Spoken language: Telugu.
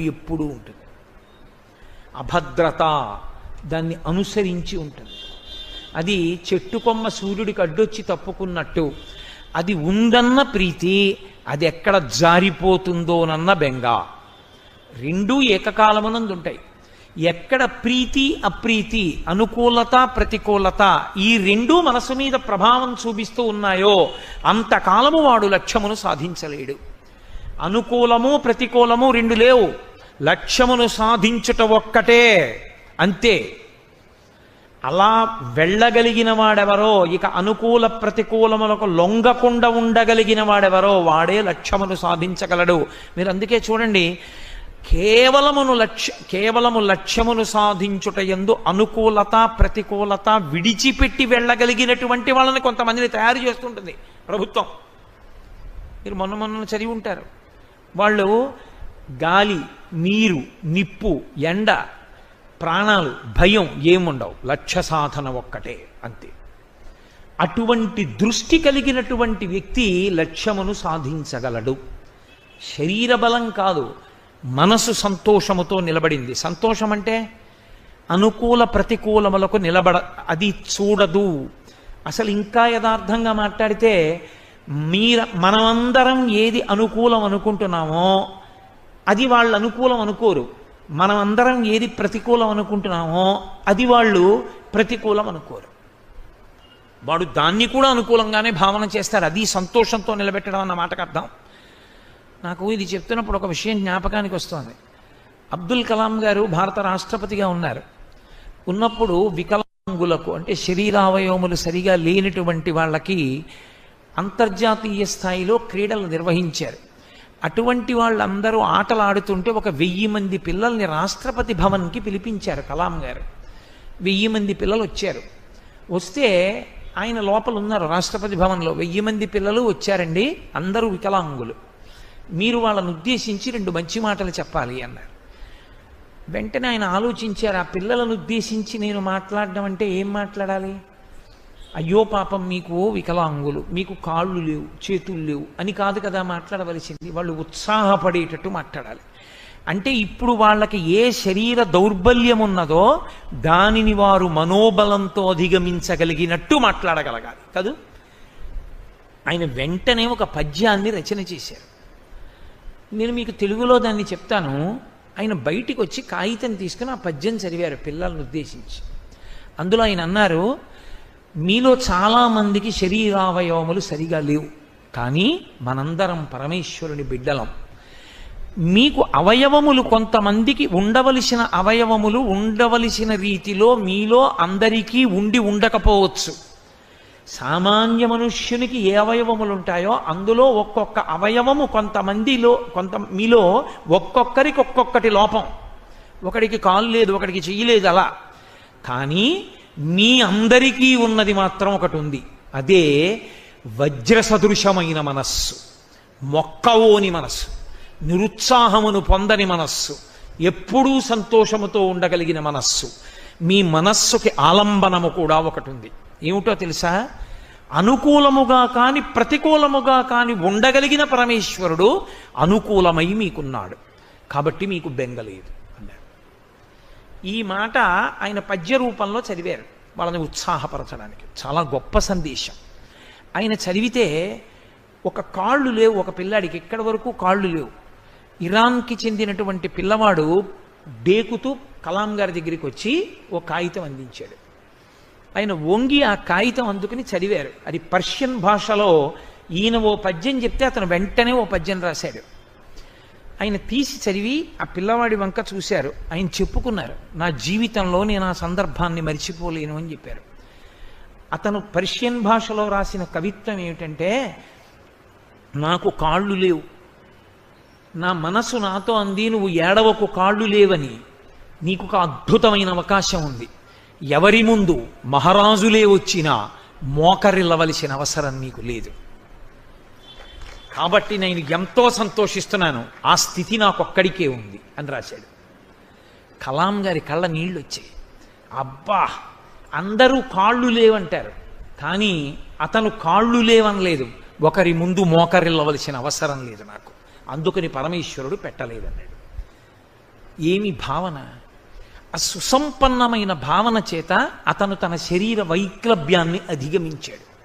ఎప్పుడూ ఉంటుంది. అభద్రత దాన్ని అనుసరించి ఉంటుంది. అది చెట్టు కొమ్మ సూర్యుడికి అడ్డొచ్చి తప్పుకున్నట్టు అది ఉందన్న ప్రీతి అది ఎక్కడ జారిపోతుందోనన్న బెంగ. రెండూ ఏకకాలమునందు ఉంటాయి ఎక్కడ ప్రీతి అప్రీతి అనుకూలత ప్రతికూలత ఈ రెండూ మనసు మీద ప్రభావం చూపిస్తూ ఉన్నాయో అంతకాలము వాడు లక్ష్యమును సాధించలేడు. అనుకూలము ప్రతికూలము రెండు లేవు. లక్ష్యమును సాధించుట ఒక్కటే. అంతే. అలా వెళ్ళగలిగిన వాడెవరో ఇక అనుకూల ప్రతికూలములకు లొంగకుండా ఉండగలిగిన వాడెవరో వాడే లక్ష్యమును సాధించగలడు. మీరు అందుకే చూడండి కేవలమును లక్ష్య కేవలము లక్ష్యమును సాధించుట ఎందు అనుకూలత ప్రతికూలత విడిచిపెట్టి వెళ్ళగలిగినటువంటి వాళ్ళని కొంతమందిని తయారు చేస్తుంటుంది ప్రభుత్వం. మీరు మొన్న మొన్న చదివి ఉంటారు. వాళ్ళు గాలి నీరు నిప్పు ఎండ ప్రాణాలు భయం ఏముండవు. లక్ష్య సాధన ఒక్కటే అంతే. అటువంటి దృష్టి కలిగినటువంటి వ్యక్తి లక్ష్యమును సాధించగలడు. శరీర బలం కాదు మనసు సంతోషముతో నిలబడింది. సంతోషం అంటే అనుకూల ప్రతికూలములకు నిలబడ అది చూడదు. అసలు ఇంకా యథార్థంగా మాట్లాడితే మీర మనమందరం ఏది అనుకూలం అనుకుంటున్నామో అది వాళ్ళు అనుకూలం అనుకోరు. మనమందరం ఏది ప్రతికూలం అనుకుంటున్నామో అది వాళ్ళు ప్రతికూలం అనుకోరు. వాడు దాన్ని కూడా అనుకూలంగానే భావన చేస్తారు. అది సంతోషంతో నిలబెట్టడం అన్న మాటకు అర్థం? నాకు ఇది చెప్తున్నప్పుడు ఒక విషయం జ్ఞాపకానికి వస్తుంది. అబ్దుల్ కలాం గారు భారత రాష్ట్రపతిగా ఉన్నారు. ఉన్నప్పుడు వికలాంగులకు అంటే శరీరావయవములు సరిగా లేనటువంటి వాళ్ళకి అంతర్జాతీయ స్థాయిలో క్రీడలు నిర్వహించారు. అటువంటి వాళ్ళందరూ ఆటలు ఆడుతుంటే ఒక వెయ్యి మంది పిల్లల్ని రాష్ట్రపతి భవన్కి పిలిపించారు కలాం గారు. వెయ్యి మంది పిల్లలు వచ్చారు. వస్తే ఆయన లోపల ఉన్నారు రాష్ట్రపతి భవన్లో. వెయ్యి మంది పిల్లలు వచ్చారండి అందరూ వికలాంగులు. మీరు వాళ్ళను ఉద్దేశించి రెండు మంచి మాటలు చెప్పాలి అన్నారు. వెంటనే ఆయన ఆలోచించారు ఆ పిల్లలను ఉద్దేశించి నేను మాట్లాడడం అంటే ఏం మాట్లాడాలి? అయ్యో పాపం మీకు వికలాంగులు మీకు కాళ్ళు లేవు చేతులు లేవు అని కాదు కదా మాట్లాడవలసింది. వాళ్ళు ఉత్సాహపడేటట్టు మాట్లాడాలి. అంటే ఇప్పుడు వాళ్ళకి ఏ శరీర దౌర్బల్యం ఉన్నదో దానిని వారు మనోబలంతో అధిగమించగలిగినట్టు మాట్లాడగలగాలి. కదూ? ఆయన వెంటనే ఒక పద్యాన్ని రచన చేశారు. నేను మీకు తెలుగులో దాన్ని చెప్తాను. ఆయన బయటికి వచ్చి కాగితం తీసుకుని ఆ పద్యం చదివారు పిల్లలను ఉద్దేశించి. అందులో ఆయన అన్నారు మీలో చాలామందికి శరీరావయవములు సరిగా లేవు. కానీ మనందరం పరమేశ్వరుని బిడ్డలం. మీకు అవయవములు కొంతమందికి ఉండవలసిన అవయవములు ఉండవలసిన రీతిలో మీలో అందరికీ ఉండి ఉండకపోవచ్చు. సామాన్య మనుష్యునికి ఏ అవయవములు ఉంటాయో అందులో ఒక్కొక్క అవయవము కొంతమందిలో కొంత మీలో ఒక్కొక్కరికి ఒక్కొక్కటి లోపం. ఒకడికి కాలు లేదు ఒకడికి చెయ్యి లేదు అలా. కానీ మీ అందరికీ ఉన్నది మాత్రం ఒకటి ఉంది అదే వజ్ర సదృశమైన మనస్సు. మొక్కవోని మనస్సు. నిరుత్సాహమును పొందని మనస్సు. ఎప్పుడూ సంతోషముతో ఉండగలిగిన మనస్సు. మీ మనస్సుకి ఆలంబనము కూడా ఒకటి ఉంది ఏమిటో తెలుసా? అనుకూలముగా కాని ప్రతికూలముగా కాని ఉండగలిగిన పరమేశ్వరుడు అనుకూలమై మీకున్నాడు. కాబట్టి మీకు బెంగలేదు ఈ మాట ఆయన పద్య రూపంలో చదివారు. వాళ్ళని ఉత్సాహపరచడానికి. చాలా గొప్ప సందేశం. ఆయన చదివితే ఒక కాళ్ళు లేవు ఒక పిల్లాడికి ఎక్కడి వరకు కాళ్ళు లేవు. ఇరాన్కి చెందినటువంటి పిల్లవాడు డేకుతూ కలాం గారి దగ్గరికి వచ్చి ఓ కాగితం అందించాడు. ఆయన వంగి ఆ కాగితం అందుకుని చదివారు. అది పర్షియన్ భాషలో ఈయన ఓ పద్యం చెప్తే అతను వెంటనే ఓ పద్యం రాశాడు. ఆయన తీసి చదివి ఆ పిల్లవాడి వంక చూశారు. ఆయన చెప్పుకున్నారు నా జీవితంలో నేను ఆ సందర్భాన్ని మరిచిపోలేను అని చెప్పారు. అతను పర్షియన్ భాషలో రాసిన కవిత్వం ఏమిటంటే నాకు కాళ్ళు లేవు. నా మనసు నాతో అంది నువ్వు ఏడవకు కాళ్ళు లేవని. నీకు ఒక అద్భుతమైన అవకాశం ఉంది. ఎవరి ముందు మహారాజులే వచ్చినా మోకరిల్లవలసిన అవసరం నీకు లేదు. కాబట్టి నేను ఎంతో సంతోషిస్తున్నాను. ఆ స్థితి నాకొక్కడికే ఉంది అని రాశాడు. కలాం గారి కళ్ళ నీళ్ళు వచ్చాయి అబ్బా అందరూ కాళ్ళు లేవంటారు. కానీ అతను కాళ్ళు లేవనలేదు ఒకరి ముందు మోకరిల్లవలసిన అవసరం లేదు నాకు. అందుకని పరమేశ్వరుడు పెట్టలేదన్నాడు. ఏమి భావన? ఆ సుసంపన్నమైన భావన చేత అతను తన శరీర వైక్లభ్యాన్ని అధిగమించాడు.